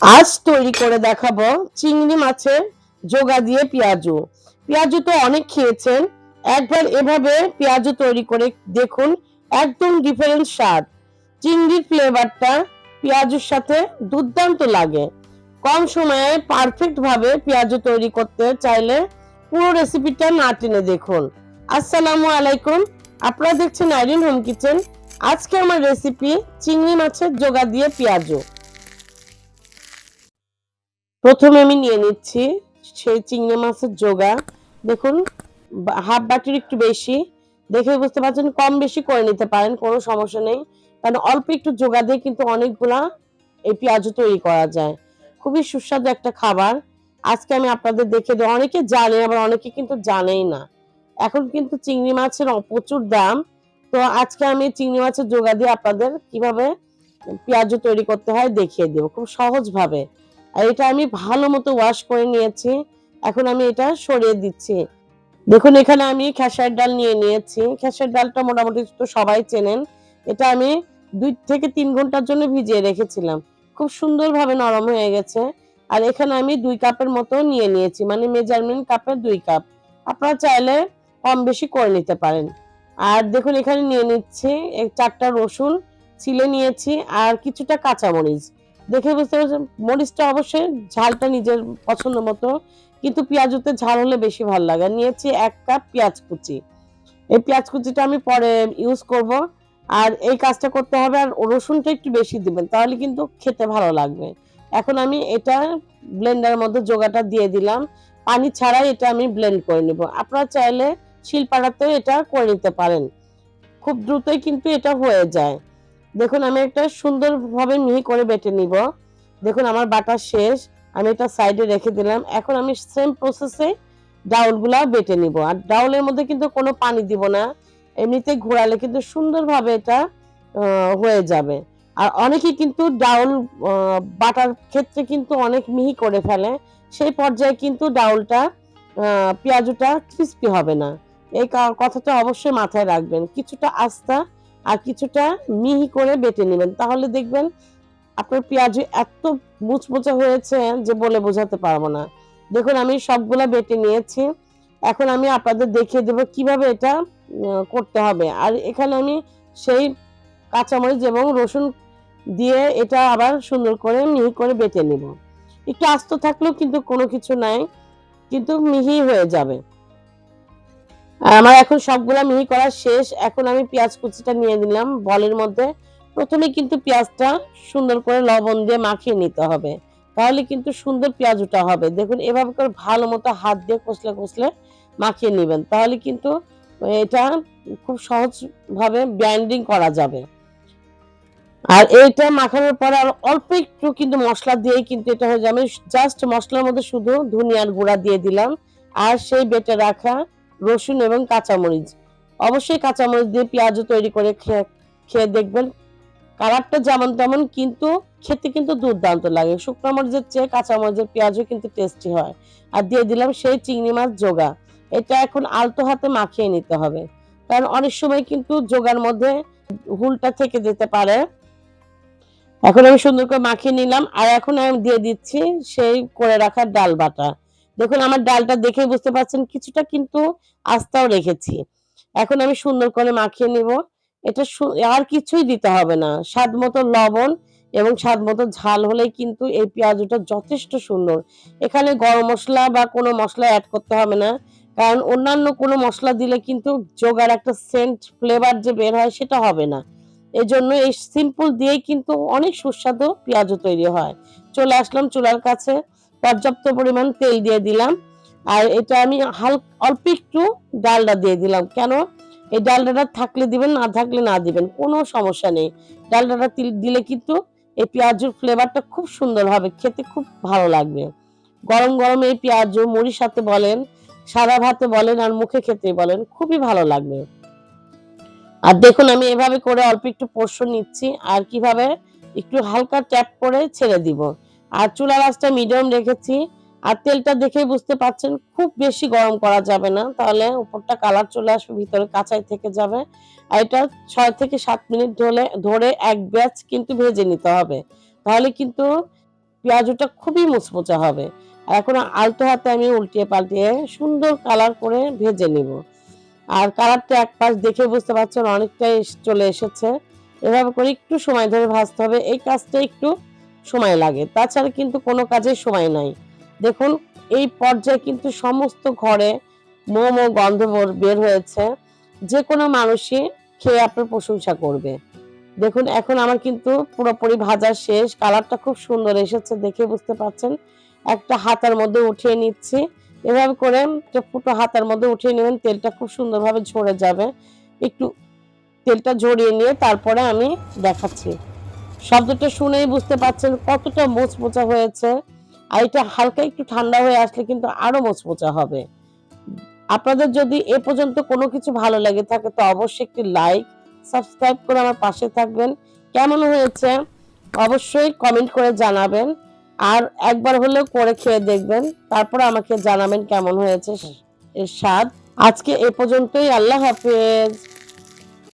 আজ তৈরি করে দেখাবো চিংড়ি মাছের জোগা দিয়ে পেঁয়াজু। পেঁয়াজু তো অনেক খেয়েছেন। একবার এভাবে পেঁয়াজু তৈরি করে দেখুন, একদম ডিফারেন্ট স্বাদ। চিংড়ির ফ্লেভারটা পেঁয়াজুর সাথে দুর্দান্ত লাগে। কম সময়ে পারফেক্ট ভাবে পেঁয়াজু তৈরি করতে চাইলে পুরো রেসিপিটা না টেনে দেখুন। আসসালামু আলাইকুম। আপনারা দেখছেন আইরিন হোম কিচেন। আজকে আমার রেসিপি চিংড়ি মাছের জোগা দিয়ে পেঁয়াজু। প্রথমে আমি নিয়ে নিচ্ছি সেই চিংড়ি মাছের জোগা। দেখুন হাফ বাটির একটু বেশি। দেখে বুঝতে পারছেন, কম বেশি করে নিতে পারেন, কোনো সমস্যা নেই। কারণ অল্প একটু জোগা দিয়ে কিন্তু অনেকগুলা এই পেঁয়াজ তৈরি করা যায়। খুবই সুস্বাদু একটা খাবার। আজকে আমি আপনাদের দেখে দিই অনেকে জানে, আবার অনেকে কিন্তু জানেই না। এখন কিন্তু চিংড়ি মাছের প্রচুর দাম। তো আজকে আমি চিংড়ি মাছের জোগা দিয়ে আপনাদের কীভাবে পেঁয়াজ তৈরি করতে হয় দেখিয়ে দেবো, খুব সহজ ভাবে আর এটা আমি ভালো মতো ওয়াশ করে নিয়েছি। এখন আমি এটা সরিয়ে দিচ্ছি। দেখুন, এখানে আমি খেসার ডাল নিয়ে নিয়েছি। খেসার ডালটা মোটামুটি তো সবাই চেনেন। এটা আমি দুই থেকে তিন ঘণ্টার জন্য ভিজিয়ে রেখেছিলাম। খুব সুন্দরভাবে নরম হয়ে গেছে। আর এখানে আমি দুই কাপের মতো নিয়ে নিয়েছি। মানে মেজারমেন্ট কাপের দুই কাপ। আপনারা চাইলে কম বেশি করে নিতে পারেন। আর দেখুন, এখানে নিয়ে নিচ্ছি চারটা রসুন, ছিলে নিয়েছি, আর কিছুটা কাঁচামরিচ। দেখে বুঝতে পারছেন? মরিচটা অবশ্যই ঝালটা নিজের পছন্দ মতো, কিন্তু পেঁয়াজুতে ঝাল হলে বেশি ভালো লাগে। নিয়েছি এক কাপ পেঁয়াজ কুচি। এই পেঁয়াজ কুচিটা আমি পরে ইউজ করব। আর এই কাজটা করতে হবে, আর রসুনটা একটু বেশি দিবেন, তাহলে কিন্তু খেতে ভালো লাগবে। এখন আমি এটা ব্লেন্ডার মধ্যে জোগাটা দিয়ে দিলাম। পানি ছাড়াই এটা আমি ব্লেন্ড করে নেব। আপনারা চাইলে শিলপাড়াতেও এটা করে নিতে পারেন। খুব দ্রুতই কিন্তু এটা হয়ে যায়। দেখুন, আমি একটা সুন্দরভাবে মিহি করে বেটে নিব। দেখুন, আমার বাটা শেষ। আমি এটা সাইডে রেখে দিলাম। এখন আমি সেম প্রসেসে ডাউলগুলা বেটে নিব। আর ডাউলের মধ্যে কিন্তু কোনো পানি দিব না। এমনিতে ঘোরালে কিন্তু সুন্দরভাবে এটা হয়ে যাবে। আর অনেকে কিন্তু ডাউল বাটার ক্ষেত্রে কিন্তু অনেক মিহি করে ফেলে। সেই পর্যায়ে কিন্তু ডাউলটা পেঁয়াজুটা ক্রিস্পি হবে না। এই কথাটা অবশ্যই মাথায় রাখবেন। কিছুটা আস্তা আর কিছুটা মিহি করে বেটে নেবেন। তাহলে দেখবেন আপনার পেঁয়াজ এত মুচমুচে হয়েছে যে বলে বোঝাতে পারব না। দেখুন, আমি সবগুলা বেটে নিয়েছি। এখন আমি আপনাদের দেখিয়ে দেবো কীভাবে এটা করতে হবে। আর এখানে আমি সেই কাঁচামরিচ এবং রসুন দিয়ে এটা আবার সুন্দর করে মিহি করে বেটে নিব। একটু আস্ত থাকলেও কিন্তু কোনো কিছু নাই, কিন্তু মিহি হয়ে যাবে। আমার এখন সবগুলা মিহি করা শেষ। এখন আমি পেঁয়াজ কুচিটা নিয়ে দিলাম বলের মধ্যে। প্রথমে কিন্তু পেঁয়াজটা সুন্দর করে লবণ দিয়ে মাখিয়ে নিতে হবে। তাহলে কিন্তু সুন্দর পেঁয়াজ পেঁয়াজুটা হবে। দেখুন, এভাবে করে ভালো মতো হাত দিয়ে কষলে কষলে মাখিয়ে নেবেন। তাহলে কিন্তু এটা খুব সহজ ভাবে ব্যান্ডিং করা যাবে। আর এইটা মাখানোর পরে আর অল্প একটু কিন্তু মশলা দিয়েই কিন্তু এটা হয়ে যাবে। জাস্ট মশলার মধ্যে শুধু ধনিয়ার গুঁড়া দিয়ে দিলাম। আর সেই বেটে রাখা রসুন এবং কাঁচামরিচ। অবশ্যই কাঁচামরিচ দিয়ে পেঁয়াজও তৈরি করে খেয়ে দেখবেন। কালারটা যেমন তেমন, কিন্তু খেতে কিন্তু দুর্দান্ত লাগে। শুকনো মরিচের চেয়ে কাঁচা মরিচের পেঁয়াজও কিন্তু টেস্টি হয়। আর দিয়ে দিলাম সেই চিংড়ি মাছ জোগা। এটা এখন আলতো হাতে মাখিয়ে নিতে হবে। কারণ অনেক সময় কিন্তু জোগার মধ্যে হুলটা থেকে যেতে পারে। এখন আমি সুন্দর করে মাখিয়ে নিলাম। আর এখন আমি দিয়ে দিচ্ছি সেই করে রাখার ডাল বাটা। দেখুন, আমার ডালটা দেখে বুঝতে পারছেন, কিছুটা কিন্তু আস্তাও রেখেছি। এখন আমি সুন্দর করে মাখিয়ে নিব। এটা আর কিছুই দিতে হবে না। স্বাদ মতো লবণ এবং স্বাদ মতো ঝাল হলেই কিন্তু এই পেঁয়াজটা যথেষ্ট সুন্দর। এখানে গরম মশলা বা কোনো মশলা অ্যাড করতে হবে না। কারণ অন্যান্য কোনো মশলা দিলে কিন্তু জোগার একটা সেন্ট ফ্লেভার যে বের হয় সেটা হবে না। এই জন্য এই সিম্পল দিয়েই কিন্তু অনেক সুস্বাদু পেঁয়াজও তৈরি হয়। চলে আসলাম চুলার কাছে। পর্যাপ্ত পরিমাণ তেল দিয়ে দিলাম। আর এটা আমি হালকা, অল্প একটু ডালডা দিয়ে দিলাম। কেন? এই ডালডাটা থাকলে দিবেন, না থাকলে না দিবেন, কোনো সমস্যা নেই। ডালডাটা দিলে কিন্তু এই পেঁয়াজের ফ্লেভারটা খুব সুন্দর হবে, খেতে খুব ভালো লাগবে। গরম গরম এই পেঁয়াজ মুড়ির সাথে বলেন, সাদা ভাতে বলেন আর মুখে খেতে বলেন, খুবই ভালো লাগবে। আর দেখুন, আমি এভাবে করে অল্প একটু পোর্শন নিচ্ছি, আর কীভাবে একটু হালকা ট্যাপ করে ছেড়ে দিব। আর চুলা রাসটা মিডিয়াম রেখেছি। আর তেলটা দেখেই বুঝতে পাচ্ছেন খুব বেশি গরম করা যাবে না। তাহলে উপরটা কালার চলে আসবে, ভিতরে কাঁচাই থেকে যাবে। আর এটা ছয় থেকে সাত মিনিট ধরে ধরে এক ব্যাচ কিন্তু ভেজে নিতে হবে। তাহলে কিন্তু পেঁয়াজুটা খুবই মুচমুচা হবে। আর এখন আলতো হাতে আমি উল্টিয়ে পাল্টিয়ে সুন্দর কালার করে ভেজে নিব। আর কালারটা এক পাশ দেখে বুঝতে পারছেন অনেকটাই চলে এসেছে। এভাবে করে একটু সময় ধরে ভাজতে হবে। এই কাজটা একটু সময় লাগে। তাছাড়া কিন্তু কোনো কাজে সময় নাই। দেখুন, এই পর্যায়ে কিন্তু সমস্ত ঘরে মোমো গন্ধ বর- হয়েছে। যে কোনো মানুষই খেয়ে আপনার প্রশংসা করবে। দেখুন, এখন আমার কিন্তু পুরোপুরি ভাজা শেষ। কালারটা খুব সুন্দর এসেছে দেখে বুঝতে পারছেন। একটা হাতার মধ্যে উঠিয়ে নিচ্ছি। এভাবে করে একটা ফুটো হাতার মধ্যে উঠিয়ে নেবেন, তেলটা খুব সুন্দরভাবে ঝরে যাবে। একটু তেলটা ঝরিয়ে নিয়ে তারপরে আমি দেখাচ্ছি। শব্দটা শুনেই বুঝতে পারছেন কতটা মোচমোচা হয়েছে। আর এটা হালকা একটু ঠান্ডা হয়ে আসলে কিন্তু আরও মোচমোচা হবে। আপনাদের যদি এ পর্যন্ত কোনো কিছু ভালো লেগে থাকে তো অবশ্যই একটি লাইক, সাবস্ক্রাইব করে আমার পাশে থাকবেন। কেমন হয়েছে অবশ্যই কমেন্ট করে জানাবেন। আর একবার হলেও করে খেয়ে দেখবেন। তারপরে আমাকে জানাবেন কেমন হয়েছে এর স্বাদ। আজকে এ পর্যন্তই। আল্লাহ হাফেজ।